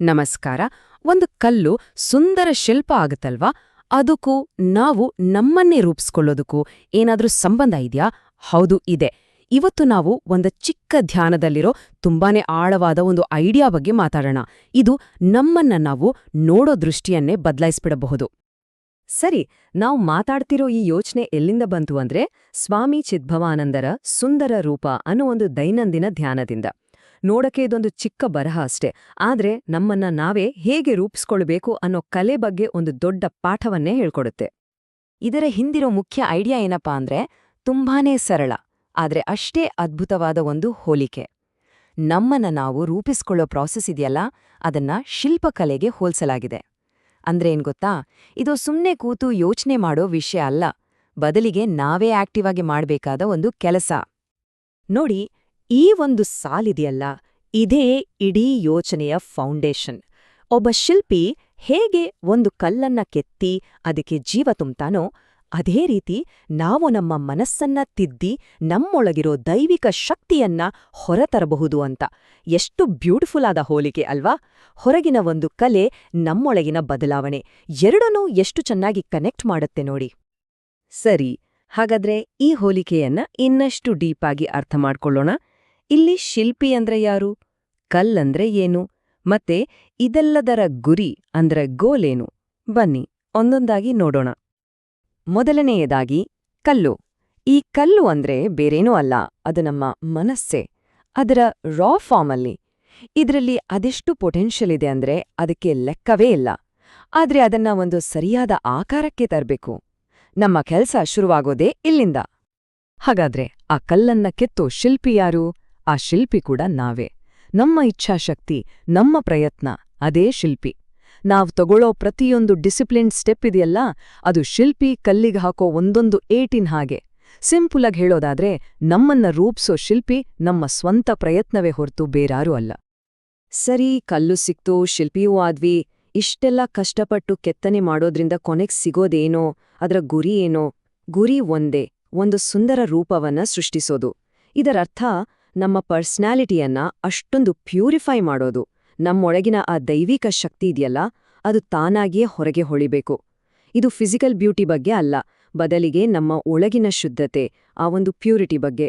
ನಮಸ್ಕಾರ. ಒಂದು ಕಲ್ಲು ಸುಂದರ ಶಿಲ್ಪ ಆಗುತ್ತಲ್ವಾ? ಅದಕ್ಕೂ ನಾವು ನಮ್ಮನ್ನೇ ರೂಪಿಸ್ಕೊಳ್ಳೋದಕ್ಕೂ ಏನಾದರೂ ಸಂಬಂಧ ಇದೆಯಾ? ಹೌದು, ಇದೆ. ಇವತ್ತು ನಾವು ಒಂದು ಚಿಕ್ಕ ಧ್ಯಾನದಲ್ಲಿರೋ ತುಂಬಾನೇ ಆಳವಾದ ಒಂದು ಐಡಿಯಾ ಬಗ್ಗೆ ಮಾತಾಡೋಣ. ಇದು ನಮ್ಮನ್ನ ನಾವು ನೋಡೋ ದೃಷ್ಟಿಯನ್ನೇ ಬದಲಾಯಿಸ್ಬಿಡಬಹುದು. ಸರಿ, ನಾವು ಮಾತಾಡ್ತಿರೋ ಈ ಯೋಚನೆ ಎಲ್ಲಿಂದ ಬಂತು ಅಂದ್ರೆ ಸ್ವಾಮಿ ಚಿದ್ಭವಾನಂದರ ಸುಂದರ ರೂಪ ಅನ್ನೋ ಒಂದು ದೈನಂದಿನ ಧ್ಯಾನದಿಂದ. ನೋಡಕ್ಕೆ ಇದೊಂದು ಚಿಕ್ಕ ಬರಹ ಅಷ್ಟೇ. ಆದ್ರೆ ನಮ್ಮನ್ನ ನಾವೇ ಹೇಗೆ ರೂಪಿಸ್ಕೊಳ್ಬೇಕು ಅನ್ನೋ ಕಲೆ ಬಗ್ಗೆ ಒಂದು ದೊಡ್ಡ ಪಾಠವನ್ನೇ ಹೇಳ್ಕೊಡುತ್ತೆ. ಇದರ ಹಿಂದಿರೋ ಮುಖ್ಯ ಐಡಿಯಾ ಏನಪ್ಪಾ ಅಂದ್ರೆ ತುಂಬಾನೇ ಸರಳ, ಆದ್ರೆ ಅಷ್ಟೇ ಅದ್ಭುತವಾದ ಒಂದು ಹೋಲಿಕೆ. ನಮ್ಮನ್ನ ನಾವು ರೂಪಿಸ್ಕೊಳ್ಳೋ ಪ್ರಾಸೆಸ್ ಇದೆಯಲ್ಲ, ಅದನ್ನ ಶಿಲ್ಪಕಲೆಗೆ ಹೋಲ್ಸಲಾಗಿದೆ. ಅಂದ್ರೆ ಏನ್ ಗೊತ್ತಾ? ಇದು ಸುಮ್ನೆ ಕೂತು ಯೋಚನೆ ಮಾಡೋ ವಿಷಯ ಅಲ್ಲ, ಬದಲಿಗೆ ನಾವೇ ಆಕ್ಟಿವ್ ಆಗಿ ಮಾಡಬೇಕಾದ ಒಂದು ಕೆಲಸ. ನೋಡಿ, ಈ ಒಂದು ಸಾಲಿದೆಯಲ್ಲ ಇದೇ ಇಡೀ ಯೋಚನೆಯ ಫೌಂಡೇಶನ್. ಒಬ್ಬ ಶಿಲ್ಪಿ ಹೇಗೆ ಒಂದು ಕಲ್ಲನ್ನ ಕೆತ್ತಿ ಅದಕ್ಕೆ ಜೀವ ತುಂಬ್ತಾನೋ, ಅದೇ ರೀತಿ ನಾವು ನಮ್ಮ ಮನಸ್ಸನ್ನ ತಿದ್ದಿ ನಮ್ಮೊಳಗಿರೋ ದೈವಿಕ ಶಕ್ತಿಯನ್ನ ಹೊರತರಬಹುದು ಅಂತ. ಎಷ್ಟು ಬ್ಯೂಟಿಫುಲ್ ಆದ ಹೋಲಿಕೆ ಅಲ್ವಾ? ಹೊರಗಿನ ಒಂದು ಕಲೆ ನಮ್ಮೊಳಗಿನ ಬದಲಾವಣೆ. ಎರಡನ್ನೂ ಎಷ್ಟು ಚೆನ್ನಾಗಿ ಕನೆಕ್ಟ್ ಮಾಡುತ್ತೆ ನೋಡಿ. ಸರಿ, ಹಾಗಾದ್ರೆ ಈ ಹೋಲಿಕೆಯನ್ನ ಇನ್ನಷ್ಟು ಡೀಪಾಗಿ ಅರ್ಥ ಮಾಡ್ಕೊಳ್ಳೋಣ. ಇಲ್ಲಿ ಶಿಲ್ಪಿ ಅಂದ್ರೆ ಯಾರು? ಕಲ್ಲಂದ್ರೆ ಏನು? ಮತ್ತೆ ಇದೆಲ್ಲದರ ಗುರಿ ಅಂದ್ರೆ ಗೋಲೇನು? ಬನ್ನಿ, ಒಂದೊಂದಾಗಿ ನೋಡೋಣ. ಮೊದಲನೆಯದಾಗಿ, ಕಲ್ಲು. ಈ ಕಲ್ಲು ಅಂದ್ರೆ ಬೇರೇನೂ ಅಲ್ಲ, ಅದು ನಮ್ಮ ಮನಸ್ಸೇ. ಅದರ ರಾ ಫಾರ್ಮಲ್ಲಿ. ಇದರಲ್ಲಿ ಅದೆಷ್ಟು ಪೊಟೆನ್ಷಿಯಲ್ ಇದೆ ಅಂದ್ರೆ ಅದಕ್ಕೆ ಲೆಕ್ಕವೇ ಇಲ್ಲ. ಆದ್ರೆ ಅದನ್ನ ಒಂದು ಸರಿಯಾದ ಆಕಾರಕ್ಕೆ ತರಬೇಕು. ನಮ್ಮ ಕೆಲಸ ಶುರುವಾಗೋದೇ ಇಲ್ಲಿಂದ. ಹಾಗಾದ್ರೆ ಆ ಕಲ್ಲನ್ನ ಕೆತ್ತೋ ಶಿಲ್ಪಿ ಯಾರು? ಆ ಶಿಲ್ಪಿ ಕೂಡ ನಾವೇ. ನಮ್ಮ ಇಚ್ಛಾಶಕ್ತಿ, ನಮ್ಮ ಪ್ರಯತ್ನ, ಅದೇ ಶಿಲ್ಪಿ. ನಾವು ತಗೊಳ್ಳೋ ಪ್ರತಿಯೊಂದು ಡಿಸಿಪ್ಲಿನ್ ಸ್ಟೆಪ್ ಇದೆಯಲ್ಲ, ಅದು ಶಿಲ್ಪಿ ಕಲ್ಲಿಗೆ ಹಾಕೋ ಒಂದೊಂದು ಏಟಿನ್ ಹಾಗೆ. ಸಿಂಪುಲಾಗಿ ಹೇಳೋದಾದ್ರೆ, ನಮ್ಮನ್ನ ರೂಪಿಸೋ ಶಿಲ್ಪಿ ನಮ್ಮ ಸ್ವಂತ ಪ್ರಯತ್ನವೇ ಹೊರತು ಬೇರಾರೂ ಅಲ್ಲ. ಸರಿ, ಕಲ್ಲು ಸಿಕ್ತು, ಶಿಲ್ಪಿಯೂ ಆದ್ವಿ. ಇಷ್ಟೆಲ್ಲ ಕಷ್ಟಪಟ್ಟು ಕೆತ್ತನೆ ಮಾಡೋದ್ರಿಂದ ಕೊನೆಗ್ ಸಿಗೋದೇನೋ, ಅದರ ಗುರಿ ಏನೋ, ಗುರಿ ಒಂದೇ, ಒಂದು ಸುಂದರ ರೂಪವನ್ನ ಸೃಷ್ಟಿಸೋದು. ಇದರರ್ಥ ನಮ್ಮ ಪರ್ಸ್ನಾಲಿಟಿಯನ್ನ ಅಷ್ಟೊಂದು ಪ್ಯೂರಿಫೈ ಮಾಡೋದು, ನಮ್ಮೊಳಗಿನ ಆ ದೈವಿಕ ಶಕ್ತಿ ಇದೆಯಲ್ಲ, ಅದು ತಾನಾಗಿಯೇ ಹೊರಗೆ ಹೊಳಿಬೇಕು. ಇದು ಫಿಸಿಕಲ್ ಬ್ಯೂಟಿ ಬಗ್ಗೆ ಅಲ್ಲ, ಬದಲಿಗೆ ನಮ್ಮ ಒಳಗಿನ ಶುದ್ಧತೆ, ಆ ಒಂದು ಪ್ಯೂರಿಟಿ ಬಗ್ಗೆ.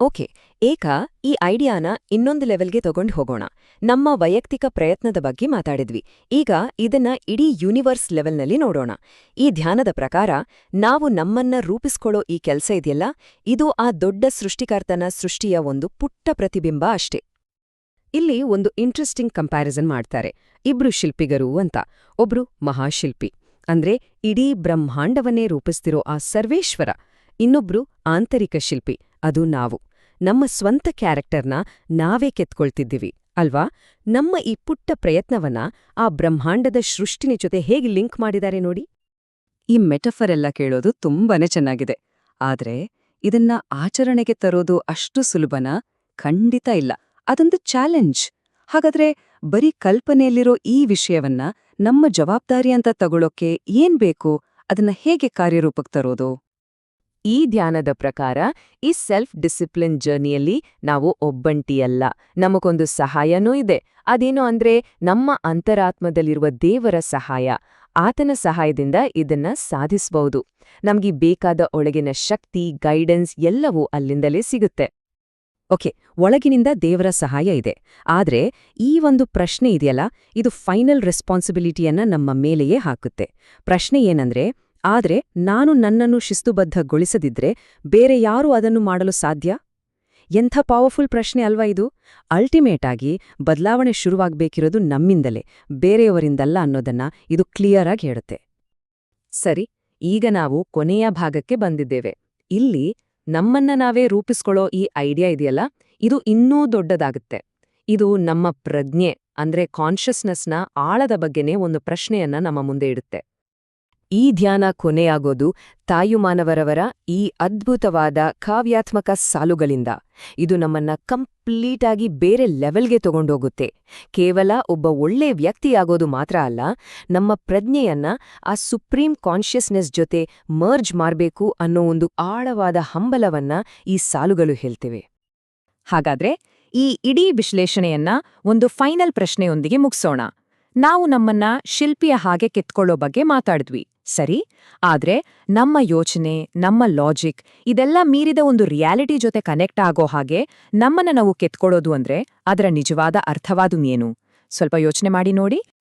ಓಕೆ, ಏಕ ಈ ಐಡಿಯಾನ ಇನ್ನೊಂದು ಲೆವೆಲ್ಗೆ ತಗೊಂಡು ಹೋಗೋಣ. ನಮ್ಮ ವೈಯಕ್ತಿಕ ಪ್ರಯತ್ನದ ಬಗ್ಗೆ ಮಾತಾಡಿದ್ವಿ. ಈಗ ಇದನ್ನ ಇಡೀ ಯೂನಿವರ್ಸ್ ಲೆವೆಲ್ನಲ್ಲಿ ನೋಡೋಣ. ಈ ಧ್ಯಾನದ ಪ್ರಕಾರ ನಾವು ನಮ್ಮನ್ನ ರೂಪಿಸ್ಕೊಳ್ಳೋ ಈ ಕೆಲಸ ಇದೆಯಲ್ಲ, ಇದು ಆ ದೊಡ್ಡ ಸೃಷ್ಟಿಕರ್ತನ ಸೃಷ್ಟಿಯ ಒಂದು ಪುಟ್ಟ ಪ್ರತಿಬಿಂಬ ಅಷ್ಟೇ. ಇಲ್ಲಿ ಒಂದು ಇಂಟ್ರೆಸ್ಟಿಂಗ್ ಕಂಪ್ಯಾರಿಸನ್ ಮಾಡ್ತಾರೆ. ಇಬ್ರು ಶಿಲ್ಪಿಗರು ಅಂತ. ಒಬ್ರು ಮಹಾಶಿಲ್ಪಿ. ಅಂದ್ರೆ ಇಡೀ ಬ್ರಹ್ಮಾಂಡವನ್ನೇ ರೂಪಿಸ್ತಿರೋ ಆ ಸರ್ವೇಶ್ವರ. ಇನ್ನೊಬ್ರು ಆಂತರಿಕ ಶಿಲ್ಪಿ. ಅದು ನಾವು. ನಮ್ಮ ಸ್ವಂತ ಕ್ಯಾರೆಕ್ಟರ್ನ ನಾವೇ ಕೆತ್ಕೊಳ್ತಿದ್ದೀವಿ, ಅಲ್ವಾ? ನಮ್ಮ ಈ ಪುಟ್ಟ ಪ್ರಯತ್ನವನ್ನ ಆ ಬ್ರಹ್ಮಾಂಡದ ಸೃಷ್ಟಿನ ಜೊತೆ ಹೇಗೆ ಲಿಂಕ್ ಮಾಡಿದ್ದಾರೆ ನೋಡಿ? ಈ ಮೆಟಫರ್ ಎಲ್ಲ ಕೇಳೋದು ತುಂಬಾನೇ ಚೆನ್ನಾಗಿದೆ. ಆದ್ರೆ ಇದನ್ನ ಆಚರಣೆಗೆ ತರೋದು ಅಷ್ಟು ಸುಲಭನ ಖಂಡಿತ ಇಲ್ಲ. ಅದೊಂದು ಚಾಲೆಂಜ್. ಹಾಗಾದ್ರೆ ಬರೀ ಕಲ್ಪನೆಯಲ್ಲಿರೋ ಈ ವಿಷಯವನ್ನ ನಮ್ಮ ಜವಾಬ್ದಾರಿ ಅಂತ ತಗೊಳ್ಳೋಕೆ ಏನ್ ಬೇಕು? ಅದನ್ನ ಹೇಗೆ ಕಾರ್ಯರೂಪಕ್ಕೆ ತರೋದು? ಈ ಧ್ಯಾನದ ಪ್ರಕಾರ ಈ ಸೆಲ್ಫ್ ಡಿಸಿಪ್ಲಿನ್ ಜರ್ನಿಯಲ್ಲಿ ನಾವು ಒಬ್ಬಂಟಿಯಲ್ಲ. ನಮಗೊಂದು ಸಹಾಯನೂ ಇದೆ. ಅದೇನು ಅಂದ್ರೆ ನಮ್ಮ ಅಂತರಾತ್ಮದಲ್ಲಿರುವ ದೇವರ ಸಹಾಯ. ಆತನ ಸಹಾಯದಿಂದ ಇದನ್ನ ಸಾಧಿಸಬಹುದು. ನಮಗೆ ಬೇಕಾದ ಒಳಗಿನ ಶಕ್ತಿ ಗೈಡೆನ್ಸ್ ಎಲ್ಲವೂ ಅಲ್ಲಿಂದಲೇ ಸಿಗುತ್ತೆ. ಓಕೆ, ಒಳಗಿನಿಂದ ದೇವರ ಸಹಾಯ ಇದೆ. ಆದ್ರೆ ಈ ಒಂದು ಪ್ರಶ್ನೆ ಇದೆಯಲ್ಲ, ಇದು ಫೈನಲ್ ರೆಸ್ಪಾನ್ಸಿಬಿಲಿಟಿಯನ್ನ ನಮ್ಮ ಮೇಲೆಯೇ ಹಾಕುತ್ತೆ. ಪ್ರಶ್ನೆ ಏನಂದ್ರೆ ಆದ್ರೆ ನಾನು ನನ್ನನ್ನು ಶಿಸ್ತುಬದ್ಧಗೊಳಿಸದಿದ್ರೆ ಬೇರೆ ಯಾರು ಅದನ್ನು ಮಾಡಲು ಸಾಧ್ಯ? ಎಂಥ ಪವರ್ಫುಲ್ ಪ್ರಶ್ನೆ ಅಲ್ವಾ ಇದು? ಅಲ್ಟಿಮೇಟ್ ಆಗಿ ಬದಲಾವಣೆ ಶುರುವಾಗಬೇಕಿರೋದು ನಮ್ಮಿಂದಲೇ, ಬೇರೆಯವರಿಂದಲ್ಲ ಅನ್ನೋದನ್ನ ಇದು ಕ್ಲಿಯರ್ ಆಗಿ ಹೇಳುತ್ತೆ. ಸರಿ, ಈಗ ನಾವು ಕೊನೆಯ ಭಾಗಕ್ಕೆ ಬಂದಿದ್ದೇವೆ. ಇಲ್ಲಿ ನಮ್ಮನ್ನ ನಾವೇ ರೂಪಿಸ್ಕೊಳ್ಳೋ ಈ ಐಡಿಯಾ ಇದೆಯಲ್ಲ, ಇದು ಇನ್ನೂ ದೊಡ್ಡದಾಗುತ್ತೆ. ಇದು ನಮ್ಮ ಪ್ರಜ್ಞೆ, ಅಂದ್ರೆ ಕಾನ್ಷಿಯಸ್ನೆಸ್ನ ಆಳದ ಬಗ್ಗೆನೇ ಒಂದು ಪ್ರಶ್ನೆಯನ್ನ ನಮ್ಮ ಮುಂದೆ ಇಡುತ್ತೆ. ಈ ಧ್ಯಾನ ಕೊನೆಯಾಗೋದು ತಾಯುಮಾನವರವರ ಈ ಅದ್ಭುತವಾದ ಕಾವ್ಯಾತ್ಮಕ ಸಾಲುಗಳಿಂದ. ಇದು ನಮ್ಮನ್ನ ಕಂಪ್ಲೀಟಾಗಿ ಬೇರೆ ಲೆವೆಲ್ಗೆ ತಗೊಂಡೋಗುತ್ತೆ. ಕೇವಲ ಒಬ್ಬ ಒಳ್ಳೆ ವ್ಯಕ್ತಿಯಾಗೋದು ಮಾತ್ರ ಅಲ್ಲ, ನಮ್ಮ ಪ್ರಜ್ಞೆಯನ್ನ ಆ ಸುಪ್ರೀಂ ಕಾನ್ಷಿಯಸ್ನೆಸ್ ಜೊತೆ ಮರ್ಜ್ ಮಾಡಬೇಕು ಅನ್ನೋ ಒಂದು ಆಳವಾದ ಹಂಬಲವನ್ನ ಈ ಸಾಲುಗಳು ಹೇಳ್ತಿವೆ. ಹಾಗಾದ್ರೆ ಈ ಇಡೀ ವಿಶ್ಲೇಷಣೆಯನ್ನ ಒಂದು ಫೈನಲ್ ಪ್ರಶ್ನೆಯೊಂದಿಗೆ ಮುಗಿಸೋಣ. ನಾವು ನಮ್ಮನ್ನ ಶಿಲ್ಪಿಯ ಹಾಗೆ ಕೆತ್ಕೊಳ್ಳೋ ಬಗ್ಗೆ ಮಾತಾಡಿದ್ವಿ. ಸರಿ? ಆದ್ರೆ ನಮ್ಮ ಯೋಚನೆ, ನಮ್ಮ ಲಾಜಿಕ್ ಇದೆಲ್ಲ ಮೀರಿದ ಒಂದು ರಿಯಾಲಿಟಿ ಜೊತೆ ಕನೆಕ್ಟ್ ಆಗೋ ಹಾಗೆ ನಮ್ಮನ್ನ ನಾವು ಕೆತ್ಕೊಳ್ಳೋದು ಅಂದ್ರೆ ಅದರ ನಿಜವಾದ ಅರ್ಥವಾದು ಏನು? ಸ್ವಲ್ಪ ಯೋಚನೆ ಮಾಡಿ ನೋಡಿ.